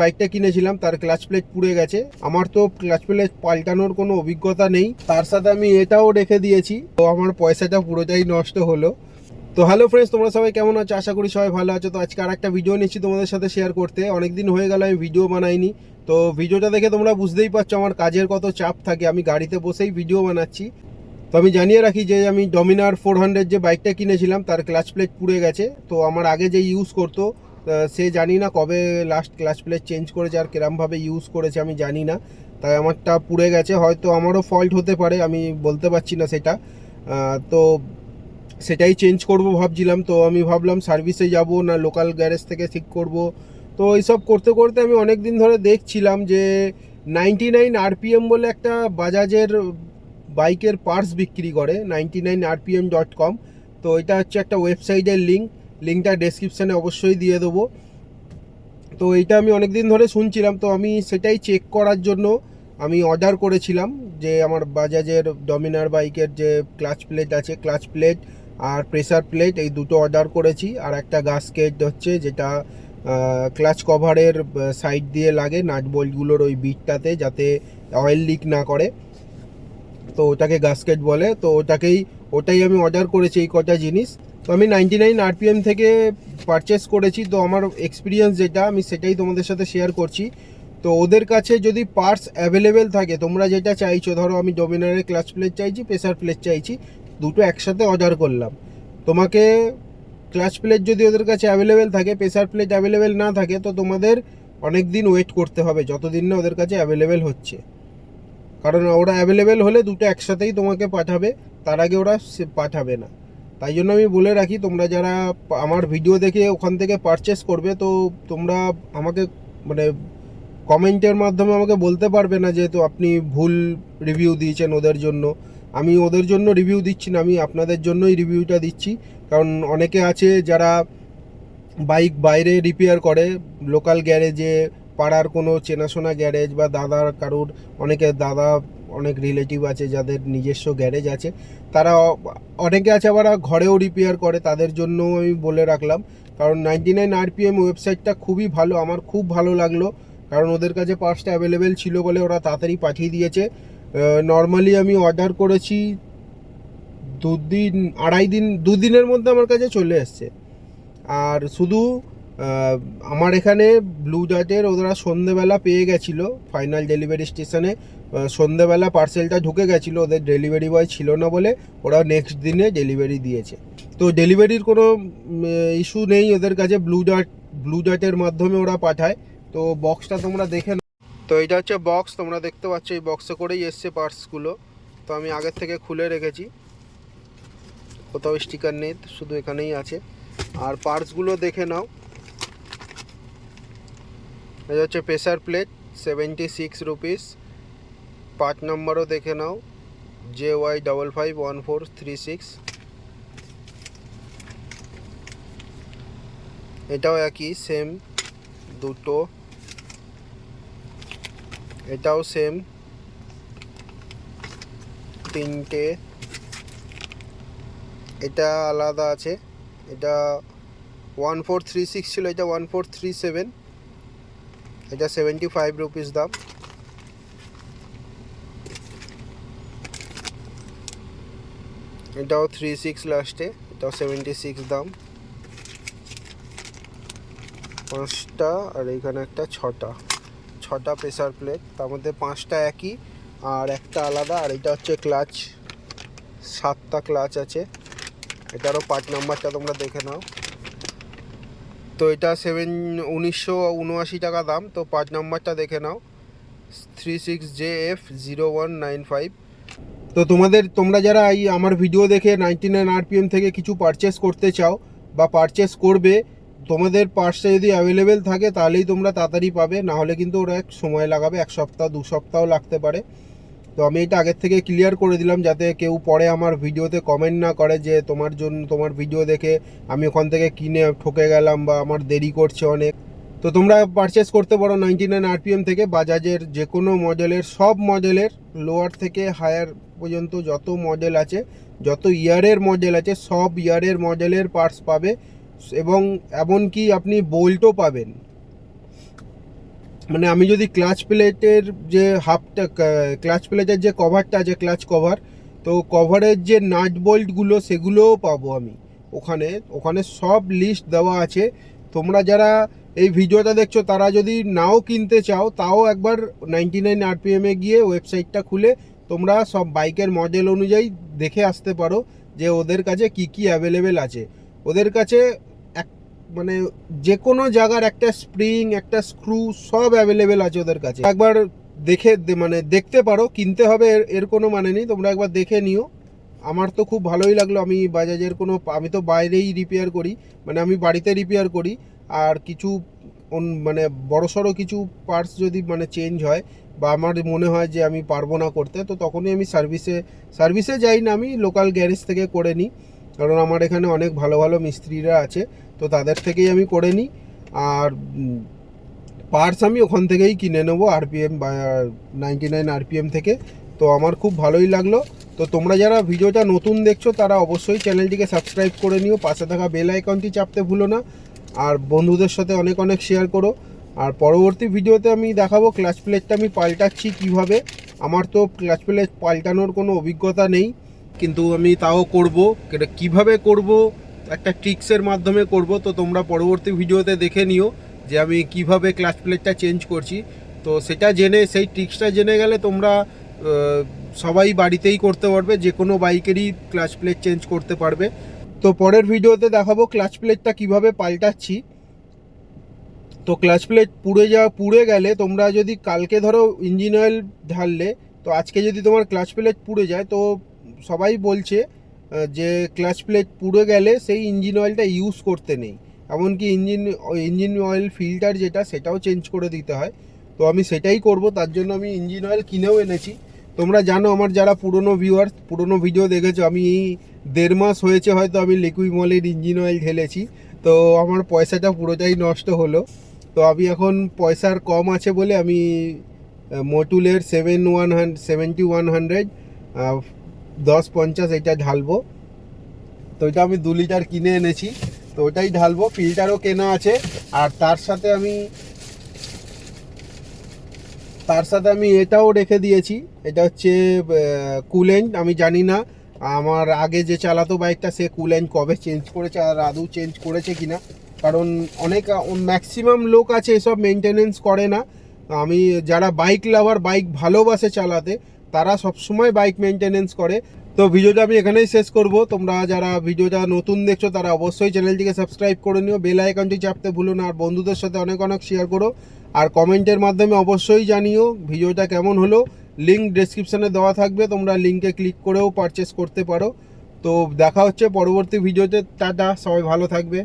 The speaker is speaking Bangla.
বাইকটা কিনেছিলাম, তার ক্লাচ প্লেট পুড়ে গেছে। আমার তো ক্লাচ প্লেট পাল্টানোর কোনো অভিজ্ঞতা নেই। তার সাথে আমি এটাও রেখে দিয়েছি। তো আমার পয়সাটা পুরোটাই নষ্ট হলো। তো হ্যালো ফ্রেন্ডস তোমরা সবাই কেমন আছো? আশা করি সবাই ভালো আছো। তো আজকে আর একটা ভিডিও নিচ্ছি তোমাদের সাথে শেয়ার করতে। অনেকদিন হয়ে গেল, আমি ভিডিও বানাইনি। তো ভিডিওটা দেখে তোমরা বুঝতেই পারছ আমার কাজের কত চাপ থাকে। আমি গাড়িতে বসেই ভিডিও বানাচ্ছি। তো আমি জানিয়ে রাখি যে আমি ডমিনার ফোর হান্ড্রেড যে বাইকটা কিনেছিলাম, তার ক্লাচ প্লেট পুড়ে গেছে। তো আমার আগে যে ইউজ করতো সে জানি না কবে লাস্ট ক্লাস প্লেট চেঞ্জ করেছে আর কিরমভাবে ইউজ করেছে, আমি জানি না। তাই আমারটা পুড়ে গেছে, হয়তো আমারও ফল্ট হতে পারে, আমি বলতে পারছি না সেটা। তো সেটাই চেঞ্জ করব ভাবছিলাম, তো আমি ভাবলাম সার্ভিসে যাব না লোকাল গ্যারেজ থেকে ঠিক করব। তো এইসব করতে করতে আমি অনেক দিন ধরে দেখছিলাম যে নাইনটি নাইন আরপিএম বলে একটা বাজাজের বাইকের পার্টস বিক্রি করে ninety nine RPM dot com তো এটা হচ্ছে একটা ওয়েবসাইটের লিঙ্ক লিঙ্কটা ডেসক্রিপশানে অবশ্যই দিয়ে দেবো। তো এইটা আমি অনেক দিন ধরে শুনছিলাম, তো আমি সেটাই চেক করার জন্য আমি অর্ডার করেছিলাম যে আমার বাজাজের ডমিনার বাইকের যে ক্লাচ প্লেট আছে ক্লাচ প্লেট আর প্রেসার প্লেট এই দুটো অর্ডার করেছি। আর একটা গাস্কেট হচ্ছে যেটা ক্লাচ কভারের সাইড দিয়ে লাগে নাট বোল্টগুলোর ওই বিটটাতে যাতে অয়েল লিক না করে। তো ওটাকে গাস্কেট বলে, তো ওটাকেই, ওটাই আমি অর্ডার করেছি এই কটা জিনিস। তো আমি নাইনটি নাইন আরপিএম থেকে পারচেস করেছি, তো আমার এক্সপিরিয়েন্স যেটা, আমি সেটাই তোমাদের সাথে শেয়ার করছি। তো ওদের কাছে যদি পার্টস অ্যাভেলেবেল থাকে, তোমরা যেটা চাইছো, ধরো আমি ডোমিনারের ক্লাচ প্লেট চাইছি প্রেসার প্লেট চাইছি, দুটো একসাথে অর্ডার করলাম। তোমাকে ক্লাচ প্লেট যদি ওদের কাছে অ্যাভেলেবেল থাকে প্রেসার প্লেট অ্যাভেলেবেল না থাকে, তো তোমাদের অনেক দিন ওয়েট করতে হবে, যতদিন না ওদের কাছে অ্যাভেলেবেল হচ্ছে। কারণ ওরা অ্যাভেলেবেল হলে দুটো একসাথেই তোমাকে পাঠাবে, তার আগে ওরা পাঠাবে না। তাই জন্য আমি বলে রাখি, তোমরা যারা আমার ভিডিও দেখে ওখান থেকে পারচেস করবে, তো তোমরা আমাকে মানে কমেন্টের মাধ্যমে আমাকে বলতে পারবে না যেহেতু আপনি ভুল রিভিউ দিয়েছেন ওদের জন্য। আমি ওদের জন্য রিভিউ দিচ্ছি না, আমি আপনাদের জন্যই রিভিউটা দিচ্ছি। কারণ অনেকে আছে যারা বাইক বাইরে রিপেয়ার করে লোকাল গ্যারেজে পাড়ার কোনো চেনাশোনা গ্যারেজ বা দাদার কারুর, অনেকে দাদা অনেক রিলেটিভ আছে, যাদের নিজস্ব গ্যারেজ আছে। তারা অনেকে আছে আবার ঘরেও রিপেয়ার করে, তাদের জন্য আমি বলে রাখলাম। কারণ নাইনটি নাইন আরপিএম ওয়েবসাইটটা খুবই ভালো, আমার খুব ভালো লাগল। কারণ ওদের কাছে পার্সটা অ্যাভেলেবেল ছিল বলে ওরা তাড়াতাড়ি পাঠিয়ে দিয়েছে। নর্মালি আমি অর্ডার করেছি দুদিন, আড়াই দিন, দুদিনের মধ্যে আমার কাছে চলে এসছে। আর শুধু আমার এখানে ব্লু ডার্টের ওরা সন্ধেবেলা পেয়ে গেছিল ফাইনাল ডেলিভারি স্টেশনে সন্ধেবেলা পার্সেলটা ঢুকে গেছিল, ওদের ডেলিভারি বয় ছিল না বলে ওরা নেক্সট দিনে ডেলিভারি দিয়েছে। তো ডেলিভারির কোনো ইস্যু নেই ওদের কাছে ব্লু ডার্ট ব্লু ডার্টের মাধ্যমে ওরা পাঠায়। তো বক্সটা তোমরা দেখে। তো এটা হচ্ছে বক্স তোমরা দেখতে পাচ্ছ এই বক্সে করেই এসছে পার্টসগুলো তো আমি আগের থেকে খুলে রেখেছি। কোথাও স্টিকার নেই, শুধু এখানেই আছে। আর পার্টসগুলো দেখে নাও। এটা হচ্ছে pressure plate seventy six rupees part নাম্বারও দেখে নাও, J Y double five one four three six. এটাও একই সেম দুটো। এটাও সেম তিনটে। এটা আলাদা আছে, এটা ওয়ান ফোর থ্রি সিক্স ছিল, এটা ওয়ান ফোর থ্রি সেভেন। এটা সেভেন্টি ফাইভ রুপিস দাম। এটাও থ্রি সিক্স লাস্টে এটাও সেভেন্টি সিক্স দাম। পাঁচটা আর এইখানে একটা ছটা। ছটা প্রেসার প্লেট তার মধ্যে পাঁচটা একই, আর একটা আলাদা, আর এটা হচ্ছে ক্লাচ সাতটা ক্লাচ আছে। এটারও পার্ট নাম্বারটা তোমরা দেখে নাও। তো এটা সেভেন উনিশশো উনআশি টাকা দাম, তো পাঁচ নাম্বারটা দেখে নাও। Three six J F zero one nine five তো তোমাদের, তোমরা যারা এই আমার ভিডিও দেখে নাইনটি নাইন আরপিএম থেকে কিছু পারচেস করতে চাও বা পারচেস করবে, তোমাদের পার্সটা যদি অ্যাভেলেবেল থাকে তাহলেই তোমরা তাড়াতাড়ি পাবে না হলে কিন্তু ওরা এক সময় লাগাবে, এক সপ্তাহ, দু সপ্তাহ লাগতে পারে। তো আমি এটা আগের থেকে ক্লিয়ার করে দিলাম যাতে কেউ পরে আমার ভিডিওতে কমেন্ট না করে যে তোমার জন্য, তোমার ভিডিও দেখে আমি ওখান থেকে কিনে ঠকে গেলাম বা আমার দেরি করছে অনেক। তো তোমরা পারচেস করতে পারো নাইনটি নাইন আরপিএম থেকে বাজাজের যে কোনো মডেলের, সব মডেলের লোয়ার থেকে হায়ার পর্যন্ত যত মডেল আছে, যত ইয়ারের মডেল আছে, সব ইয়ারের মডেলের পার্টস পাবে এবং এমনকি আপনি বোল্টও পাবেন। মানে আমি যদি ক্লাচ প্লেটের যে হাফটা ক্লাচ প্লেটের যে কভারটা আছে ক্লাচ কভার তো কভারের যে নাট বোল্টগুলো সেগুলোও পাবো আমি। ওখানে ওখানে সব লিস্ট দেওয়া আছে। তোমরা যারা এই ভিডিওটা দেখছ, তারা যদি নাও কিনতে চাও, তাও একবার নাইনটি নাইন আরপিএমে গিয়ে ওয়েবসাইটটা খুলে তোমরা সব বাইকের মডেল অনুযায়ী দেখে আসতে পারো যে ওদের কাছে কি কি অ্যাভেলেবেল আছে। ওদের কাছে এক মানে যে কোনো জায়গার একটা স্প্রিং একটা স্ক্রু সব অ্যাভেলেবেল আছে ওদের কাছে। একবার দেখে মানে দেখতে পারো, কিনতে হবে, এর এর কোনো মানে নেই, তোমরা একবার দেখে নিও। আমার তো খুব ভালোই লাগল, আমি বাজাজের কোনো, আমি তো বাইরেই রিপেয়ার করি মানে আমি বাড়িতে রিপেয়ার করি। আর কিছু মানে বড় সড়ো কিছু পার্টস যদি মানে চেঞ্জ হয় বা আমার মনে হয় যে আমি পারব না করতে, তো তখনই আমি সার্ভিসে সার্ভিসে যাই না আমি লোকাল গ্যারেজ থেকে করে নিই। কারণ আমার এখানে অনেক ভালো ভালো মিস্ত্রিরা আছে, তো তাদের থেকেই আমি করে নিই। আর পার্টস আমি ওখান থেকেই কিনে নেব আরপিএম বা নাইনটি নাইন আরপিএম থেকে। তো আমার খুব ভালোই লাগল। তো তোমরা যারা ভিডিওটা নতুন দেখছ, তারা অবশ্যই চ্যানেলটিকে সাবস্ক্রাইব করে নিও। পাশে থাকা বেল আইকনটি চাপতে ভুলো না। আর বন্ধুদের সাথে অনেক অনেক শেয়ার করো। আর পরবর্তী ভিডিওতে আমি দেখাবো ক্লাচ প্লেটটা আমি পাল্টাচ্ছি কীভাবে। আমার তো ক্লাচ প্লেট পাল্টানোর কোনো অভিজ্ঞতা নেই, কিন্তু আমি তাও করব। এটা কীভাবে করব? একটা ট্রিক্সের মাধ্যমে করব। তো তোমরা পরবর্তী ভিডিওতে দেখে নিও যে আমি কীভাবে ক্লাচ প্লেটটা চেঞ্জ করছি। তো সেটা জেনে, সেই ট্রিক্সটা জেনে গেলে তোমরা সবাই বাড়িতেই করতে পারবে। যে কোনো বাইকেরই ক্লাচ প্লেট চেঞ্জ করতে পারবে। তো পরের ভিডিওতে দেখাবো ক্লাচ প্লেটটা কীভাবে পাল্টাচ্ছি। তো ক্লাচ প্লেট পুড়ে যাওয়া, পুড়ে গেলে তোমরা যদি কালকে ধরো ইঞ্জিন অয়েল ঢাললে, তো আজকে যদি তোমার ক্লাচ প্লেট পুড়ে যায়, তো সবাই বলছে যে ক্লাচ প্লেট পুড়ে গেলে সেই ইঞ্জিন অয়েলটা ইউজ করতে নেই। এমনকি ইঞ্জিন ইঞ্জিন অয়েল ফিল্টার যেটা, সেটাও চেঞ্জ করে দিতে হয়। তো আমি সেটাই করব, তার জন্য আমি ইঞ্জিন অয়েল কিনেও এনেছি। তোমরা জানো, আমার যারা পুরনো ভিউয়ার্স পুরনো ভিডিও দেখেছ, আমি এই দেড় মাস হয়েছে হয়তো আমি লিকুইমলের ইঞ্জিন অয়েল ঢেলেছি। তো আমার পয়সাটা পুরোটাই নষ্ট হলো। তো আমি এখন পয়সার কম আছে বলে আমি মোটুলের seven one hundred seventy one hundred দশ পঞ্চাশ এটা ঢালবো। তো এটা আমি দু লিটার কিনে এনেছি। তো ওটাই ঢালবো। ফিল্টারও কেনা আছে। আর তার সাথে আমি, তার সাথে আমি এটাও রেখে দিয়েছি। এটা হচ্ছে কুলেন্ট আমি জানি না। আমার আগে যে চালাতো বাইকটা সে কুলেন্ট কবে চেঞ্জ করেছে আর আদৌ চেঞ্জ করেছে কিনা? কারণ অনেক ম্যাক্সিমাম লোক আছে, এসব মেনটেনেন্স করে না। আমি যারা বাইক লাভার বাইক ভালোবাসে চালাতে, তারা সবসময় বাইক মেনটেনেন্স করে। তো ভিডিওটা আমি এখানেই শেষ করব। তোমরা যারা ভিডিওটা নতুন দেখছ, তারা অবশ্যই চ্যানেলটিকে সাবস্ক্রাইব করে নিও। বেল আইকনটি চাপতে ভুলো না, আর বন্ধুদের সাথে অনেক অনেক শেয়ার করো। আর কমেন্টের মাধ্যমে অবশ্যই জানিও ভিডিওটা কেমন হলো। লিঙ্ক ডেসক্রিপশানে দেওয়া থাকবে, তোমরা লিঙ্কে ক্লিক করেও পারচেস করতে পারো। তো দেখা হচ্ছে পরবর্তী ভিডিওতে টাটা, সবাই ভালো থাকবে।